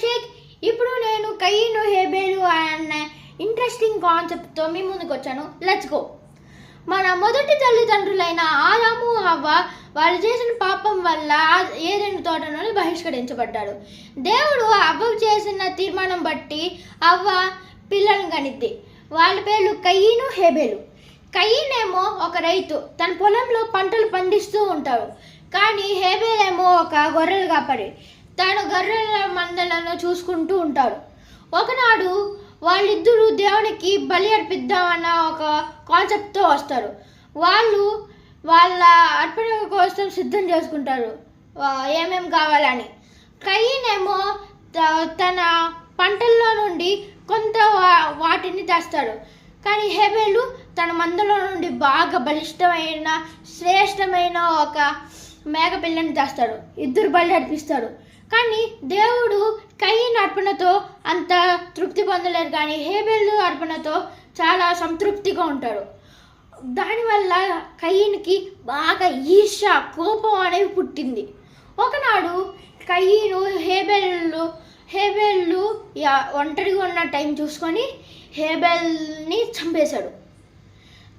అభిషేక్ ఇప్పుడు నేను కయ్యను హేబేలు అన్న ఇంట్రెస్టింగ్ కాన్సెప్ట్తో మీ ముందుకు వచ్చాను లెట్స్ గో మన మొదటి తల్లిదండ్రులైన ఆదాము హవ్వ వాళ్ళు చేసిన పాపం వల్ల ఏదైనా తోట నుండి బహిష్కరించబడ్డాడు. దేవుడు అవ్వకు చేసిన తీర్మానం బట్టి అవ్వ పిల్లలను గణిద్ది వాళ్ళ పేర్లు కయ్యను హేబేలు. కయ్యనేమో ఒక రైతు తన పొలంలో పంటలు పండిస్తూ ఉంటాడు. కానీ హేబేలేమో ఒక గొర్రెలు కాపరి తను గొర్రెల మందలను చూసుకుంటూ ఉంటాడు. ఒకనాడు వాళ్ళిద్దరూ దేవునికి బలి అర్పిద్దామన్న ఒక కాన్సెప్ట్తో వస్తారు. వాళ్ళు వాళ్ళ అర్పణ కోసం సిద్ధం చేసుకుంటారు. ఏమేం కావాలని. కయ్యనేమో త- తన పంటల్లో నుండి కొంత వా- వాటిని తెస్తాడు. కానీ హెబెలు తన మందలో నుండి బాగా బలిష్టమైన శ్రేష్టమైన ఒక మేకపిల్లని తెస్తాడు. ఇద్దరు బలి అర్పిస్తాడు కానీ దేవుడు కయ్యన్ అర్పణతో అంత తృప్తి పొందలేరు కానీ హేబెల్ అర్పణతో చాలా సంతృప్తిగా ఉంటాడు. దానివల్ల కయ్యన్కి బాగా ఈర్ష కోపం అనేవి పుట్టింది. ఒకనాడు కయ్యను హేబెల్లు హేబెల్లు యా- ఒంటరిగా ఉన్న టైం చూసుకొని హేబెల్ని చంపేశాడు.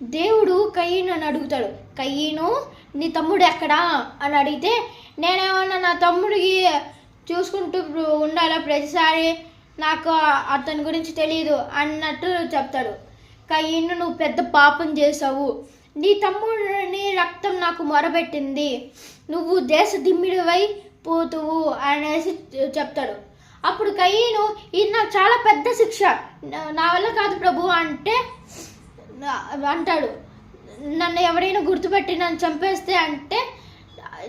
దేవుడు కయ్యను అని అడుగుతాడు కయ్యను నీ తమ్ముడు ఎక్కడా? అని అడిగితే నేనేమన్నా నా తమ్ముడికి చూసుకుంటూ ఉండాలా ప్రతిసారి? నాకు అతని గురించి తెలియదు అన్నట్టు చెప్తాడు. కయ్యను నువ్వు పెద్ద పాపం చేసావు నీ తమ్ముడిని రక్తం నాకు మొరబెట్టింది. నువ్వు దేశ దిమ్మిడివై పోతువు అనేసి చెప్తాడు. అప్పుడు కయ్యను ఇది నాకు చాలా పెద్ద శిక్ష. నా- వల్ల కాదు ప్రభు అంటే అంటాడు. నన్ను ఎవరైనా గుర్తుపెట్టి నన్ను చంపేస్తే అంటే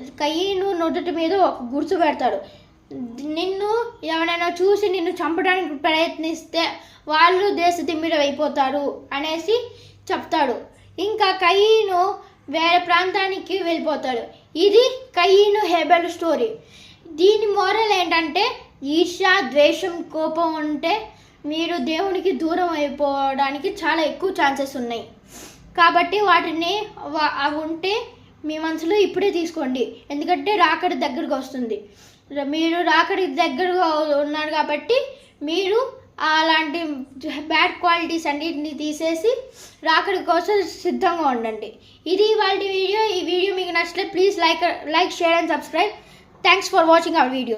కయ్యను నొదటి మీద ఒక గుర్తు పెడతాడు. నిన్ను ఎవరైనా చూసి నిన్ను చంపడానికి ప్రయత్నిస్తే వాళ్ళు దేశ అయిపోతారు అనేసి చెప్తాడు. ఇంకా కయ్యను వేరే ప్రాంతానికి వెళ్ళిపోతాడు. ఇది కయ్యను హెబెల్ స్టోరీ. దీని మోరల్ ఏంటంటే ఈర్ష ద్వేషం కోపం ఉంటే మీరు దేవునికి దూరం అయిపోవడానికి చాలా ఎక్కువ ఛాన్సెస్ ఉన్నాయి. కాబట్టి వాటిని అవి ఉంటే మీ మనసులో ఇప్పుడే తీసుకోండి. ఎందుకంటే రాకడి దగ్గరకు వస్తుంది. మీరు రాకడి దగ్గరగా ఉన్నారు కాబట్టి మీరు అలాంటి బ్యాడ్ క్వాలిటీస్ అన్నిటిని తీసేసి రాకడి కోసం సిద్ధంగా ఉండండి. ఇది వాళ్ళ వీడియో. ఈ వీడియో మీకు నచ్చితే please like like share and subscribe. Thanks for watching our video